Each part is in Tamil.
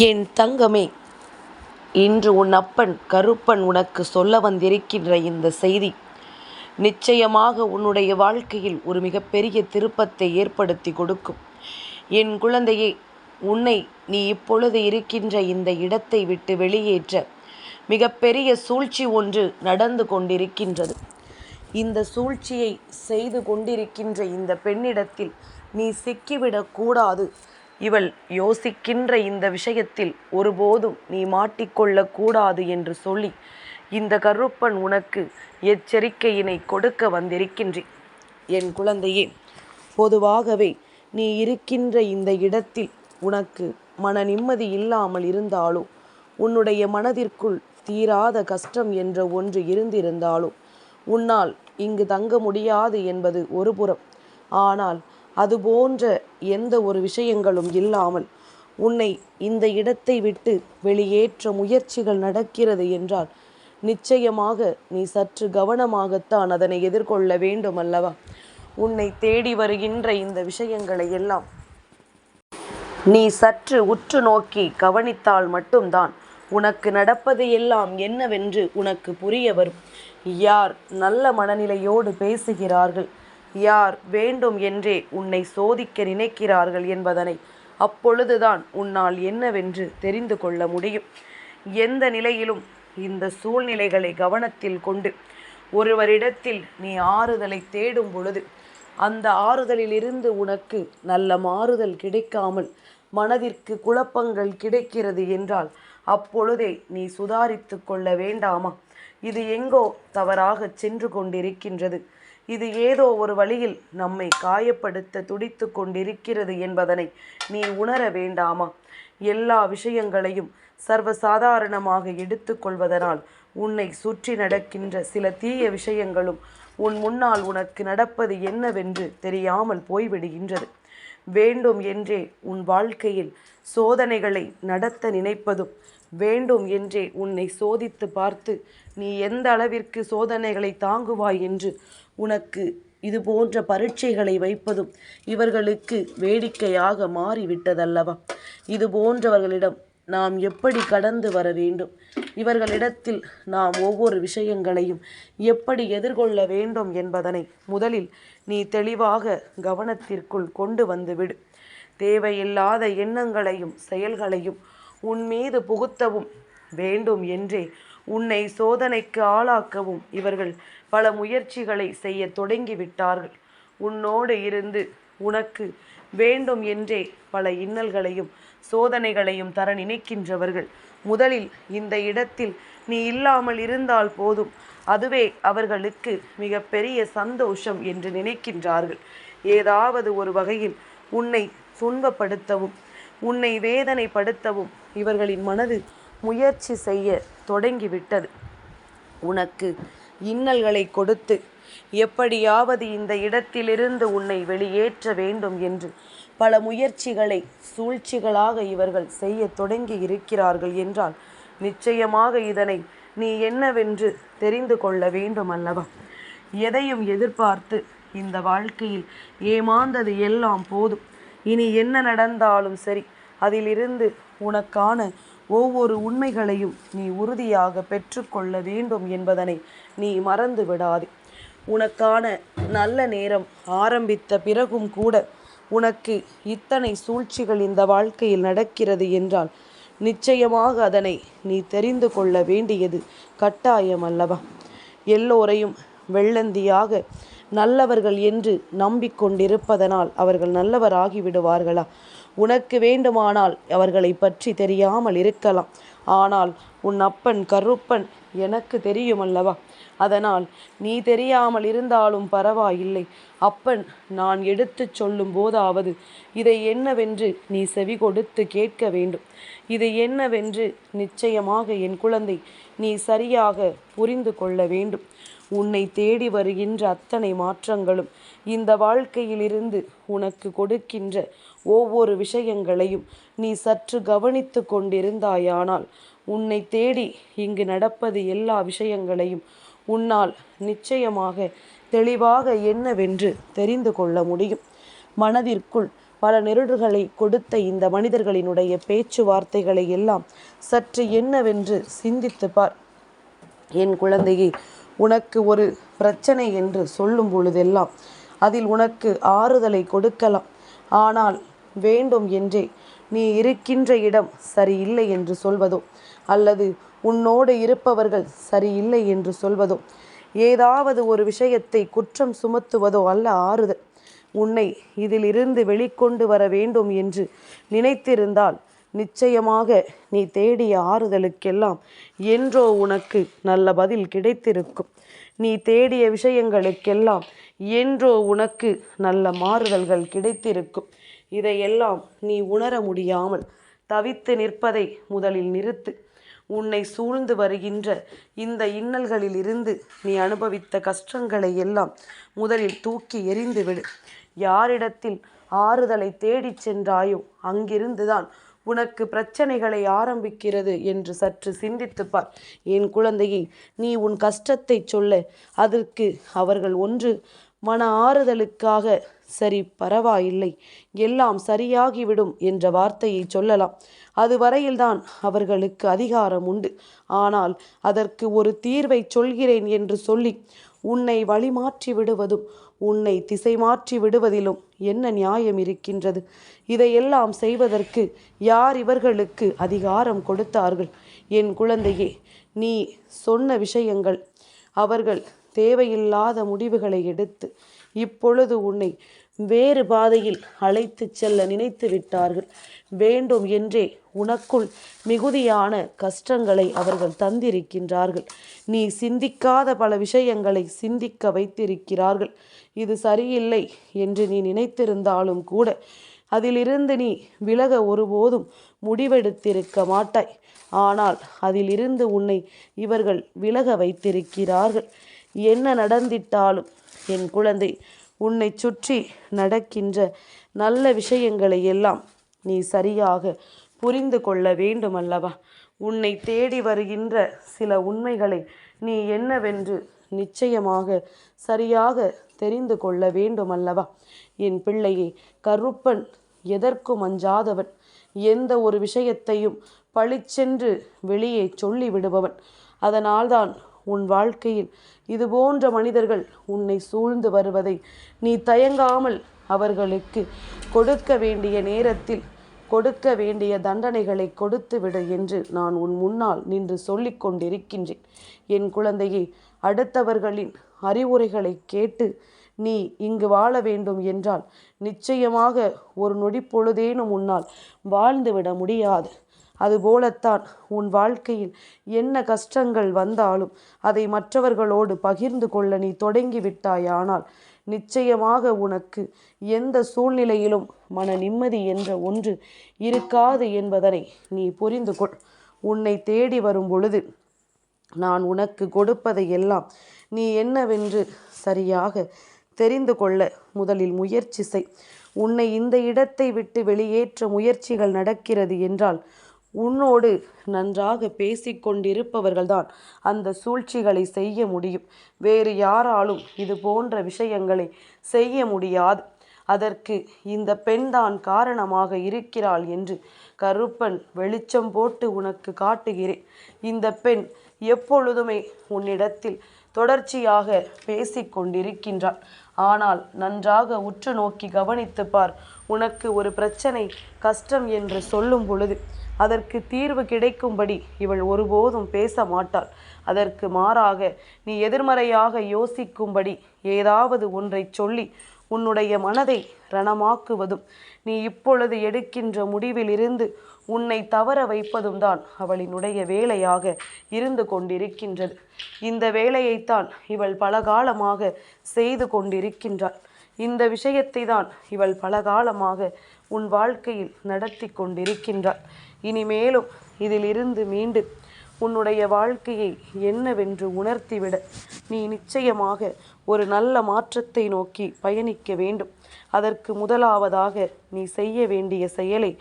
என் தங்கமே இன்று உன் அப்பன் கருப்பன் உனக்கு சொல்ல வந்திருக்கின்ற இந்த செய்தி நிச்சயமாக உன்னுடைய வாழ்க்கையில் ஒரு மிகப்பெரிய திருப்பத்தை ஏற்படுத்தி கொடுக்கும். என் குழந்தையே உன்னை நீ இப்பொழுது இருக்கின்ற இந்த இடத்தை விட்டு வெளியேற்ற மிகப்பெரிய சூழ்ச்சி ஒன்று நடந்து கொண்டிருக்கின்றது. இந்த சூழ்ச்சியை செய்து கொண்டிருக்கின்ற இந்த பெண்ணிடத்தில் நீ சிக்கிவிடக்கூடாது. இவள் யோசிக்கின்ற இந்த விஷயத்தில் ஒருபோதும் நீ மாட்டிக்கொள்ளக்கூடாது என்று சொல்லி இந்த கருப்பன் உனக்கு எச்சரிக்கையினை கொடுக்க வந்திருக்கின்றேன். என் குழந்தையே பொதுவாகவே நீ இருக்கின்ற இந்த இடத்தில் உனக்கு மன நிம்மதி இல்லாமல் இருந்தாலோ உன்னுடைய மனதிற்குள் தீராத கஷ்டம் என்ற ஒன்று இருந்திருந்தாலோ உன்னால் இங்கு தங்க முடியாது என்பது ஒருபுறம். ஆனால் அதுபோன்ற எந்த ஒரு விஷயங்களும் இல்லாமல் உன்னை இந்த இடத்தை விட்டு வெளியேற்ற முயற்சிகள் நடக்கிறது என்றால் நிச்சயமாக நீ சற்று கவனமாகத்தான் அதனை எதிர்கொள்ள வேண்டும் அல்லவா? உன்னை தேடி வருகின்ற இந்த விஷயங்களை எல்லாம் நீ சற்று உற்று நோக்கி கவனித்தால் மட்டும்தான் உனக்கு நடப்பது எல்லாம் என்னவென்று உனக்கு புரிய வரும். யார் நல்ல மனநிலையோடு பேசுகிறார்கள்? யார் வேண்டும் என்றே உன்னை சோதிக்க நினைக்கிறார்கள் என்பதனை அப்பொழுதுதான் உன்னால் என்னவென்று தெரிந்து கொள்ள முடியும். எந்த நிலையிலும் இந்த சூழ்நிலைகளை கவனத்தில் கொண்டு ஒருவரிடத்தில் நீ ஆறுதலை தேடும் பொழுது அந்த ஆறுதலிலிருந்து உனக்கு நல்ல மாறுதல் கிடைக்காமல் மனதிற்கு குழப்பங்கள் கிடைக்கிறது என்றால் அப்பொழுதே நீ சுதாரித்து கொள்ள வேண்டாமா? இது எங்கோ தவறாக சென்று கொண்டிருக்கின்றது. இது ஏதோ ஒரு வழியில் நம்மை காயப்படுத்த துடித்து கொண்டிருக்கிறது என்பதனை நீ உணர வேண்டாமா? எல்லா விஷயங்களையும் சர்வசாதாரணமாக எடுத்துக்கொள்வதனால் உன்னை சுற்றி நடக்கின்ற சில தீய விஷயங்களும் உன் முன்னால் உனக்கு நடப்பது என்னவென்று தெரியாமல் போய்விடுகின்றது. வேண்டும் என்றே உன் வாழ்க்கையில் சோதனைகளை நடத்த நினைப்பதும் வேண்டும் என்றே உன்னை சோதித்து பார்த்து நீ எந்த அளவிற்கு சோதனைகளை தாங்குவாய் என்று உனக்கு இது போன்ற பரீட்சைகளை வைப்பதும் இவர்களுக்கு வேடிக்கையாக மாறிவிட்டதல்லவா? இது போன்றவர்களிடம் நாம் எப்படி கடந்து வர வேண்டும்? இவர்களிடத்தில் நாம் ஒவ்வொரு விஷயங்களையும் எப்படி எதிர்கொள்ள வேண்டும் என்பதனை முதலில் நீ தெளிவாக கவனத்திற்குள் கொண்டு வந்துவிடு தேவையில்லாத எண்ணங்களையும் செயல்களையும் உன் மீது புகுத்தவும் வேண்டும் என்றே உன்னை சோதனைக்கு ஆளாக்கவும் இவர்கள் பல முயற்சிகளை செய்ய தொடங்கிவிட்டார்கள். உன்னோடு இருந்து உனக்கு வேண்டும் என்றே பல இன்னல்களையும் சோதனைகளையும் தர நினைக்கின்றவர்கள். முதலில் இந்த இடத்தில் நீ இல்லாமல் இருந்தால் போதும். அதுவே அவர்களுக்கு மிகப்பெரிய சந்தோஷம் என்று நினைக்கின்றார்கள். ஏதாவது ஒரு வகையில் உன்னை துன்பப்படுத்தவும் உன்னை வேதனைப்படுத்தவும் இவர்களின் மனது முயற்சி செய்ய தொடங்கிவிட்டது. உனக்கு இன்னல்களை கொடுத்து எப்படியாவது இந்த இடத்திலிருந்து உன்னை வெளியேற்ற வேண்டும் என்று பல முயற்சிகளை சூழ்ச்சிகளாக இவர்கள் செய்ய தொடங்கி இருக்கிறார்கள் என்றால் நிச்சயமாக இதனை நீ என்னவென்று தெரிந்து கொள்ள வேண்டும் அல்லவா? எதையும் எதிர்பார்த்து இந்த வாழ்க்கையில் ஏமாந்தது எல்லாம் போதும். இனி என்ன நடந்தாலும் சரி அதிலிருந்து உனக்கான ஒவ்வொரு உண்மைகளையும் நீ உறுதியாக பெற்றுக்கொள்ள வேண்டும் என்பதனை நீ மறந்து விடாதே உனக்கான நல்ல நேரம் ஆரம்பித்த பிறகும் கூட உனக்கு இத்தனை சூழ்ச்சிகள் இந்த வாழ்க்கையில் நடக்கிறது என்றால் நிச்சயமாக அதனை நீ தெரிந்து கொள்ள வேண்டியது கட்டாயம் அல்லவா? எல்லோரையும் வெள்ளந்தியாக நல்லவர்கள் என்று நம்பிக்கொண்டிருப்பதனால் அவர்கள் நல்லவராகி விடுவார்களா? உனக்கு வேண்டுமானால் அவர்களை பற்றி தெரியாமல் இருக்கலாம். ஆனால் உன் அப்பன் கருப்பன் எனக்கு தெரியும் அல்லவா அதனால் நீ தெரியாமல் இருந்தாலும் பரவாயில்லை. அப்பன் நான் எடுத்துச் சொல்லும் போதாவது இதை என்னவென்று நீ செவி கொடுத்து கேட்க வேண்டும். இது என்னவென்று நிச்சயமாக என் குழந்தை நீ சரியாக புரிந்து கொள்ள வேண்டும். உன்னை தேடி வருகின்ற அத்தனை மாற்றங்களும் இந்த வாழ்க்கையிலிருந்து உனக்கு கொடுக்கின்ற ஒவ்வொரு விஷயங்களையும் நீ சற்று கவனித்து கொண்டிருந்தாயானால் உன்னை தேடி இங்கு நடப்பது எல்லா விஷயங்களையும் உன்னால் நிச்சயமாக தெளிவாக என்னவென்று தெரிந்து கொள்ள முடியும். மனதிற்குள் பல நெருடுகளை கொடுத்த இந்த மனிதர்களினுடைய பேச்சுவார்த்தைகளை எல்லாம் சற்று என்னவென்று சிந்தித்து பார். என் குழந்தையை உனக்கு ஒரு பிரச்சனை என்று சொல்லும் பொழுதெல்லாம் அதில் உனக்கு ஆறுதலை கொடுக்கலாம். ஆனால் வேண்டும் என்றே. நீ இருக்கின்ற இடம் சரியில்லை என்று சொல்வதோ? அல்லது உன்னோடு இருப்பவர்கள் சரியில்லை என்று சொல்வதோ? ஏதாவது ஒரு விஷயத்தை குற்றம் சுமத்துவதோ அல்ல ஆறுதல். உன்னை இதிலிருந்து வெளிக்கொண்டு வர வேண்டும் என்று நினைத்திருந்தால் நிச்சயமாக நீ தேடிய ஆறுதலுக்கெல்லாம் என்றோ உனக்கு நல்ல பதில் கிடைத்திருக்கும். நீ தேடிய விஷயங்களுக்கெல்லாம் என்றோ உனக்கு நல்ல மாறுதல்கள் கிடைத்திருக்கும். இதையெல்லாம் நீ உணர முடியாமல் தவித்து நிற்பதை முதலில் நிறுத்து. உன்னை சூழ்ந்து வருகின்ற இந்த இன்னல்களிலிருந்து நீ அனுபவித்த கஷ்டங்களை எல்லாம் முதலில் தூக்கி எறிந்துவிடு யாரிடத்தில் ஆறுதலை தேடிச் சென்றாயோ அங்கிருந்துதான் உனக்கு பிரச்சனைகளை ஆரம்பிக்கிறது என்று சற்று சிந்தித்துப்பார் என் குழந்தையை நீ உன் கஷ்டத்தை சொல்ல அதற்கு அவர்கள் ஒன்று மன ஆறுதலுக்காக சரி பரவாயில்லை. எல்லாம் சரியாகிவிடும் என்ற வார்த்தையை சொல்லலாம். அதுவரையில்தான் அவர்களுக்கு அதிகாரம் உண்டு. ஆனால் அதற்கு ஒரு தீர்வை சொல்கிறேன் என்று சொல்லி உன்னை வழிமாற்றி விடுவதும் உன்னை திசை மாற்றி விடுவதிலும் என்ன நியாயம் இருக்கின்றது? இதையெல்லாம் செய்வதற்கு யார் இவர்களுக்கு அதிகாரம் கொடுத்தார்கள்? என் குழந்தையே நீ சொன்ன விஷயங்கள் அவர்கள் தேவையில்லாத முடிவுகளை எடுத்து இப்பொழுது உன்னை வேறு பாதையில் அழைத்து செல்ல நினைத்து விட்டார்கள். வேண்டும் என்றே உனக்குள் மிகுதியான கஷ்டங்களை அவர்கள் தந்திருக்கின்றார்கள். நீ சிந்திக்காத பல விஷயங்களை சிந்திக்க வைத்திருக்கிறார்கள். இது சரியில்லை என்று நீ நினைத்திருந்தாலும் கூட அதிலிருந்து நீ விலக ஒருபோதும் முடிவெடுத்திருக்க மாட்டாய். ஆனால் அதிலிருந்து உன்னை இவர்கள் விலக வைத்திருக்கிறார்கள். என்ன நடந்திட்டாலும் என் குழந்தை உன்னை சுற்றி நடக்கின்ற நல்ல விஷயங்களை எல்லாம் நீ சரியாக புரிந்து கொள்ள வேண்டுமல்லவா? உன்னை தேடி வருகின்ற சில உண்மைகளை நீ என்னவென்று நிச்சயமாக சரியாக தெரிந்து கொள்ள வேண்டுமல்லவா? என் பிள்ளையை கருப்பன் எதற்கும் அஞ்சாதவன். எந்த ஒரு விஷயத்தையும் பளிச்சென்று வெளியே சொல்லி விடுபவன் அதனால்தான் உன் வாழ்க்கையில் இது போன்ற மனிதர்கள் உன்னை சூழ்ந்து வருவதை நீ தயங்காமல் அவர்களுக்கு கொடுக்க வேண்டிய நேரத்தில் கொடுக்க வேண்டிய தண்டனைகளை கொடுத்துவிடு என்று நான் உன் முன்னால் நின்று சொல்லிக் கொண்டிருக்கின்றேன். என் குழந்தையை அடுத்தவர்களின் அறிவுரைகளை கேட்டு நீ இங்கு வாழ வேண்டும் என்றால் நிச்சயமாக ஒரு நொடி பொழுதேனும் உன்னால் வாழ்ந்துவிட முடியாது. அதுபோலத்தான் உன் வாழ்க்கையில் என்ன கஷ்டங்கள் வந்தாலும் அதை மற்றவர்களோடு பகிர்ந்து கொள்ள நீ தொடங்கிவிட்டாயானால் நிச்சயமாக உனக்கு எந்த சூழ்நிலையிலும் மன நிம்மதி என்ற ஒன்று இருக்காது என்பதனை நீ புரிந்து கொள். உன்னை தேடி வரும் பொழுது நான் உனக்கு கொடுப்பதை எல்லாம் நீ என்னவென்று சரியாக தெரிந்து கொள்ள முதலில் முயற்சி செய். உன்னை இந்த இடத்தை விட்டு வெளியேற்ற முயற்சிகள் நடக்கிறது என்றால் உன்னோடு நன்றாக பேசிக்கொண்டிருப்பவர்கள்தான் அந்த சூழ்ச்சிகளை செய்ய முடியும். வேறு யாராலும் இது போன்ற விஷயங்களை செய்ய முடியாது. அதற்கு இந்த பெண்தான் காரணமாக இருக்கிறாள் என்று கருப்பன் வெளிச்சம் போட்டு உனக்கு காட்டுகிறேன். இந்த பெண் எப்பொழுதுமே உன்னிடத்தில் தொடர்ச்சியாக பேசிக்கொண்டிருக்கின்றாள். ஆனால் நன்றாக உற்று நோக்கி கவனித்து பார். உனக்கு ஒரு பிரச்சனை கஷ்டம் என்று சொல்லும் பொழுது அதற்கு தீர்வு கிடைக்கும்படி இவள் ஒருபோதும் பேச மாட்டாள். அதற்கு மாறாக நீ எதிர்மறையாக யோசிக்கும்படி ஏதாவது ஒன்றை சொல்லி உன்னுடைய மனதை ரணமாக்குவதும் நீ இப்பொழுது எடுக்கின்ற முடிவிலிருந்து உன்னை தவற வைப்பதும் தான் அவளினுடைய வேலையாக இருந்து கொண்டிருக்கின்றது. இந்த வேலையைத்தான் இவள் பலகாலமாக செய்து கொண்டிருக்கின்றாள். இந்த விஷயத்தை தான் இவள் பல காலமாக உன் வாழ்க்கையில் நடத்தி கொண்டிருக்கின்றாள் இனிமேலும் இதிலிருந்து மீண்டு உன்னுடைய வாழ்க்கையை என்னவென்று உணர்த்திவிட நீ நிச்சயமாக ஒரு நல்ல மாற்றத்தை நோக்கி பயணிக்க வேண்டும். அதற்கு முதலாவதாக நீ செய்ய வேண்டிய செயலை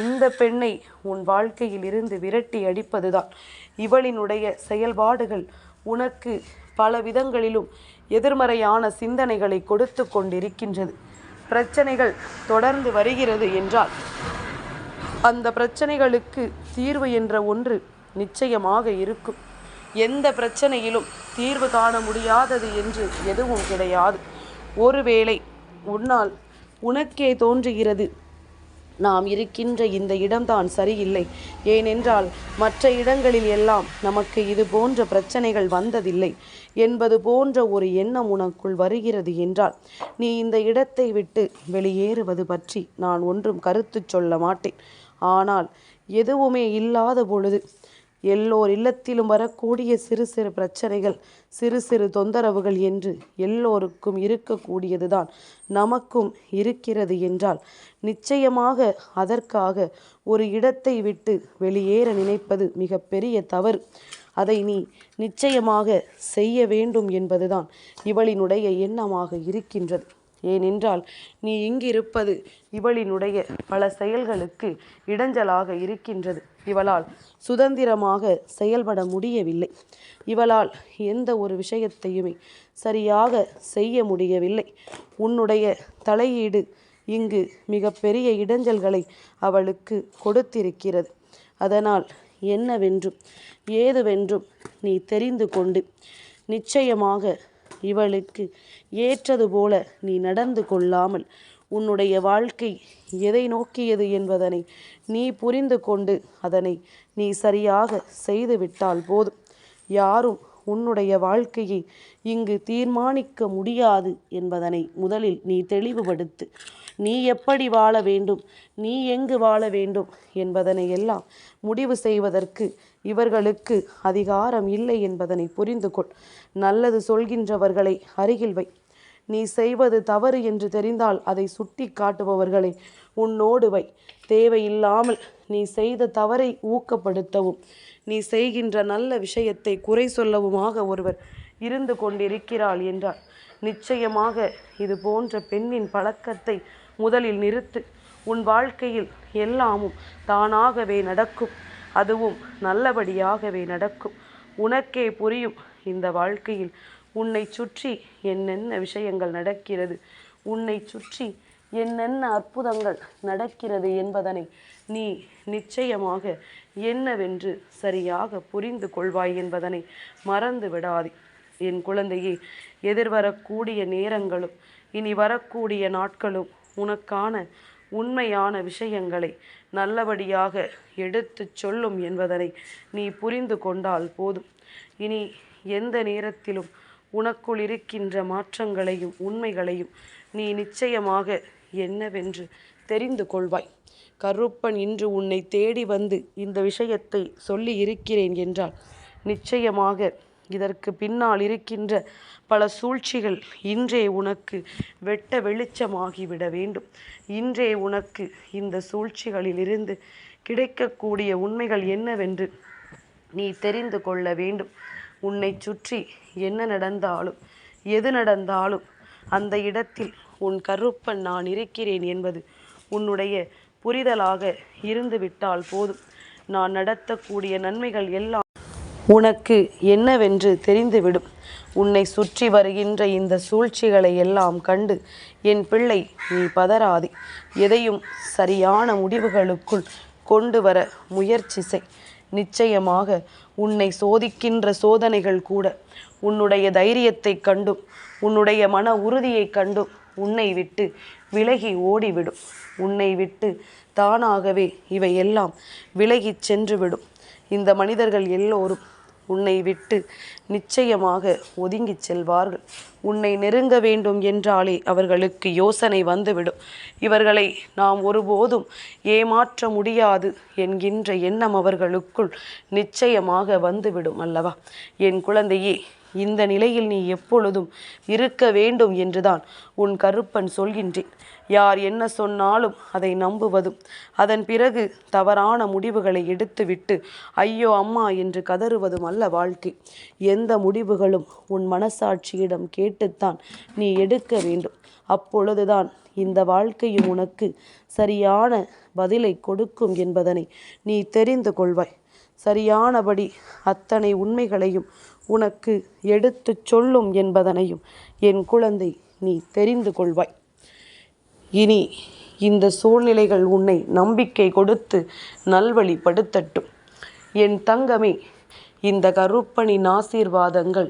இந்த பெண்ணை உன் வாழ்க்கையில் இருந்து விரட்டி அடிப்பதுதான். இவளினுடைய செயல்பாடுகள் உனக்கு பல விதங்களிலும் எதிர்மறையான சிந்தனைகளை கொடுத்து கொண்டிருக்கின்றது. பிரச்சனைகள் தொடர்ந்து வருகிறது என்றால் அந்த பிரச்சனைகளுக்கு தீர்வு என்ற ஒன்று நிச்சயமாக இருக்கும். எந்த பிரச்சனையிலும் தீர்வு காண முடியாதது என்று எதுவும் கிடையாது. ஒருவேளை உன்னால் உனக்கே தோன்றுகிறது நாம் இருக்கின்ற இந்த இடம்தான் சரியில்லை. ஏனென்றால் மற்ற இடங்களில் எல்லாம் நமக்கு இது போன்ற பிரச்சனைகள் வந்ததில்லை. என்பது போன்ற ஒரு எண்ணம் உனக்குள் வருகிறது என்றால் நீ இந்த இடத்தை விட்டு வெளியேறுவது பற்றி நான் ஒன்றும் கருத்து சொல்ல மாட்டேன். ஆனால் எதுவுமே இல்லாத பொழுது எல்லோர் இல்லத்திலும் வரக்கூடிய சிறு சிறு பிரச்சனைகள் சிறு சிறு தொந்தரவுகள் என்று எல்லோருக்கும் இருக்கக்கூடியதுதான். நமக்கும் இருக்கிறது என்றால் நிச்சயமாக அதற்காக ஒரு இடத்தை விட்டு வெளியேற நினைப்பது மிகப்பெரிய தவறு. அதை நீ நிச்சயமாக செய்ய வேண்டும் என்பதுதான் இவளினுடைய எண்ணமாக இருக்கின்றது. ஏனென்றால் நீ இங்கிருப்பது இவளினுடைய பல செயல்களுக்கு இடைஞ்சலாக இருக்கின்றது. இவளால் சுதந்திரமாக செயல்பட முடியவில்லை. இவளால் எந்த ஒரு விஷயத்தையுமே சரியாக செய்ய முடியவில்லை. உன்னுடைய தலையீடு இங்கு மிகப்பெரிய இடைஞ்சல்களை அவளுக்கு கொடுத்திருக்கிறது. அதனால் என்னவென்றும் ஏதுவென்றும் நீ தெரிந்து கொண்டு நிச்சயமாக இவளுக்கு ஏற்றது போல நீ நடந்து கொள்ளாமல் உன்னுடைய வாழ்க்கை எதை நோக்கியது என்பதனை நீ புரிந்து கொண்டு அதனை நீ சரியாக செய்துவிட்டால் போதும். யாரும் உன்னுடைய வாழ்க்கையை இங்கு தீர்மானிக்க முடியாது என்பதனை முதலில் நீ தெளிவுபடுத்து. நீ எப்படி வாழ வேண்டும்? நீ எங்கு வாழ வேண்டும்? என்பதனை எல்லாம் முடிவு செய்வதற்கு இவர்களுக்கு அதிகாரம் இல்லை என்பதனை புரிந்து கொள். நல்லது சொல்கின்றவர்களை அருகில் வை. நீ செய்வது தவறு என்று தெரிந்தால் அதை சுட்டி காட்டுபவர்களை உன்னோடு வை. தேவையில்லாமல் நீ செய்த தவறை ஊக்கப்படுத்தவும் நீ செய்கின்ற நல்ல விஷயத்தை குறை சொல்லவுமாக ஒருவர் இருந்து கொண்டிருக்கிறாள் என்றார். நிச்சயமாக இது போன்ற பெண்ணின் பழக்கத்தை முதலில் நிறுத்து. உன் வாழ்க்கையில் எல்லாமும் தானாகவே நடக்கும். அதுவும் நல்லபடியாகவே நடக்கும். உனக்கே புரியும் இந்த வாழ்க்கையில் உன்னை சுற்றி என்னென்ன விஷயங்கள் நடக்கிறது. உன்னை சுற்றி என்னென்ன அற்புதங்கள் நடக்கிறது என்பதனை நீ நிச்சயமாக என்னவென்று சரியாக புரிந்து கொள்வாய் என்பதனை மறந்து விடாதே. என் குழந்தையே எதிர்வரக்கூடிய நேரங்களும் இனி வரக்கூடிய நாட்களும் உனக்கான உண்மையான விஷயங்களை நல்லபடியாக எடுத்து சொல்லும் என்பதனை நீ புரிந்து கொண்டால் போதும். இனி எந்த நேரத்திலும் உனக்குள் இருக்கின்ற மாற்றங்களையும் உண்மைகளையும் நீ நிச்சயமாக என்னவென்று தெரிந்து கொள்வாய். கருப்பன் இன்று உன்னை தேடி வந்து இந்த விஷயத்தை சொல்லி இருக்கிறேன் என்றால் நிச்சயமாக இதற்கு பின்னால் இருக்கின்ற பல சூழ்ச்சிகள் இன்றே உனக்கு வெட்ட வெளிச்சமாகிவிட வேண்டும். இன்றே உனக்கு இந்த சூழ்ச்சிகளிலிருந்து கிடைக்கக்கூடிய உண்மைகள் என்னவென்று நீ தெரிந்து கொள்ள வேண்டும். உன்னை சுற்றி என்ன நடந்தாலும் எது நடந்தாலும் அந்த இடத்தில் உன் கருப்பன் நான் இருக்கிறேன் என்பது உன்னுடைய புரிதலாக இருந்துவிட்டால் போதும். நான் நடத்தக்கூடிய நன்மைகள் எல்லாம் உனக்கு என்னவென்று தெரிந்துவிடும். உன்னை சுற்றி வருகின்ற இந்த சூழ்ச்சிகளை எல்லாம் கண்டு என் பிள்ளை நீ பதறாதே. எதையும் சரியான முடிவுகளுக்குள் கொண்டு வர முயற்சி செய். நிச்சயமாக உன்னை சோதிக்கின்ற சோதனைகள் கூட உன்னுடைய தைரியத்தை கண்டும் உன்னுடைய மன உறுதியை கண்டும் உன்னை விட்டு விலகி ஓடிவிடும். உன்னை விட்டு தானாகவே இவையெல்லாம் விலகிச் சென்றுவிடும் இந்த மனிதர்கள் எல்லோரும் உன்னை விட்டு நிச்சயமாக ஒதுங்கிச் செல்வார்கள். உன்னை நெருங்க வேண்டும் என்றாலே அவர்களுக்கு யோசனை வந்துவிடும். இவர்களை நாம் ஒருபோதும் ஏமாற்ற முடியாது என்கின்ற எண்ணம் அவர்களுக்குள் நிச்சயமாக வந்துவிடும் அல்லவா? என் குழந்தையே இந்த நிலையில் நீ எப்பொழுதும் இருக்க வேண்டும் என்றுதான் உன் கருப்பன் சொல்கின்றேன். யார் என்ன சொன்னாலும் அதை நம்புவதும். அதன் பிறகு தவறான முடிவுகளை எடுத்துவிட்டு ஐயோ அம்மா என்று கதறுவதும் அல்ல வாழ்க்கை. எந்த முடிவுகளும் உன் மனசாட்சியிடம் கேட்டுத்தான் நீ எடுக்க வேண்டும். அப்பொழுதுதான் இந்த வாழ்க்கையும் உனக்கு சரியான பதிலை கொடுக்கும் என்பதனை நீ தெரிந்து கொள்வாய். சரியானபடி அத்தனை உண்மைகளையும் உனக்கு எடுத்துச் சொல்லும் என்பதனையும் என் குழந்தை நீ தெரிந்து கொள்வாய். இனி இந்த சூழ்நிலைகள் உன்னை நம்பிக்கை கொடுத்து நல்வழிப்படுத்தட்டும். என் தங்கமே இந்த கருப்பனின் ஆசீர்வாதங்கள்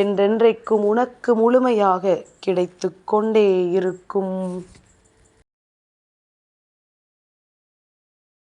என்றென்றைக்கும் உனக்கு முழுமையாக கிடைத்து கொண்டே இருக்கும்.